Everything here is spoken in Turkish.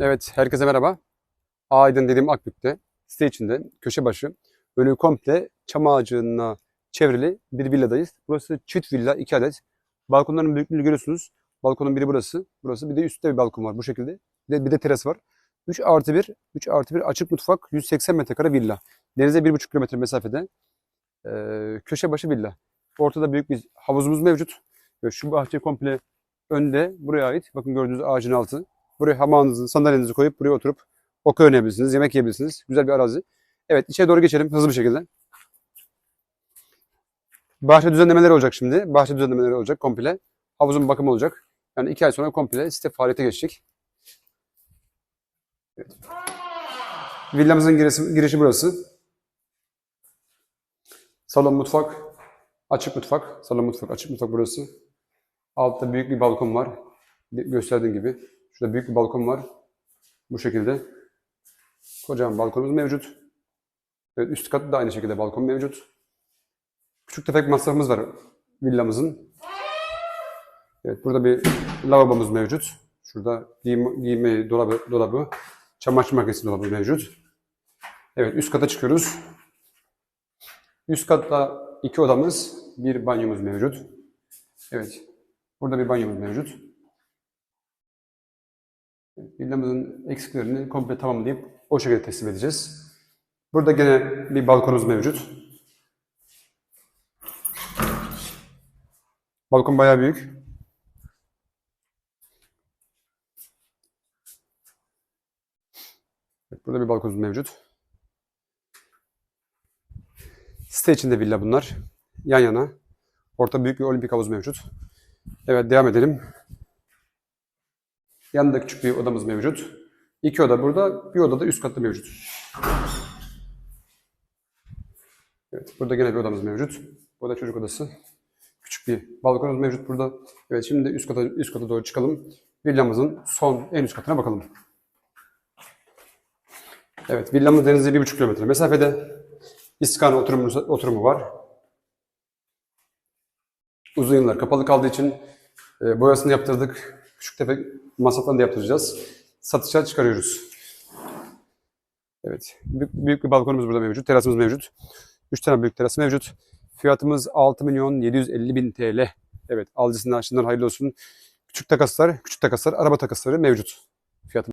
Evet, herkese merhaba. Aydın dediğim Akbük'te, site içinde, köşe başı, önü komple çam ağacına çevrili bir villadayız. Burası çift villa, iki adet. Balkonların büyüklüğünü görüyorsunuz. Balkonun biri burası, burası. Bir de üstte bir balkon var bu şekilde. Bir de, bir de teras var. 3 artı 1, 3 artı 1 açık mutfak, 180 metrekare villa. Denize 1,5 kilometre mesafede. Ee, köşe başı villa. Ortada büyük bir havuzumuz mevcut. Şu bahçe komple önde, buraya ait. Bakın gördüğünüz ağacın altı. Buraya hamağınızı, sandalyenizi koyup buraya oturup okey oynayabilirsiniz, yemek yiyebilirsiniz. Güzel bir arazi. Evet, içeri doğru geçelim hızlı bir şekilde. Bahçe düzenlemeleri olacak şimdi. Bahçe düzenlemeleri olacak komple. Havuzun bakımı olacak. Yani iki ay sonra komple site faaliyete geçecek. Evet. Villamızın girişi, girişi burası. Salon, mutfak, açık mutfak. Salon, mutfak, açık mutfak burası. Altta büyük bir balkon var. Gösterdiğim gibi. Şurada büyük bir balkon var. Bu şekilde. Kocaman balkonumuz mevcut. Evet, üst katta da aynı şekilde balkon mevcut. Küçük tefek masrafımız var villamızın. Evet, burada bir lavabomuz mevcut. Şurada giyim, giyme dolabı, dolabı, çamaşır makinesi dolabı mevcut. Evet, üst kata çıkıyoruz. Üst katta iki odamız, bir banyomuz mevcut. Evet, burada bir banyomuz mevcut. Villamızın eksiklerini komple tamamlayıp o şekilde teslim edeceğiz. Burada gene bir balkonumuz mevcut. Balkon bayağı büyük. Evet, burada bir balkonumuz mevcut. Site içinde villa bunlar. Yan yana. Orta büyük bir olimpik havuz mevcut. Evet devam edelim. Yanında küçük bir odamız mevcut. İki oda burada, bir oda da üst katta mevcut. Evet, burada gene bir odamız mevcut. Bu da çocuk odası. Küçük bir balkonumuz mevcut burada. Evet, şimdi üst kata üst kata doğru çıkalım. Villamızın son en üst katına bakalım. Evet, villamız denize bir buçuk kilometre mesafede. İskan oturumu, oturumu var. Uzun yıllar kapalı kaldığı için e, boyasını yaptırdık. Küçük tefek masraflarını da yaptıracağız. Satışa çıkarıyoruz. Evet. Büyük, büyük bir balkonumuz burada mevcut. Terasımız mevcut. 3 tane büyük teras mevcut. Fiyatımız 6 milyon 750 bin TL. Evet. Alıcısından açısından hayırlı olsun. Küçük takaslar, küçük takaslar, araba takasları mevcut.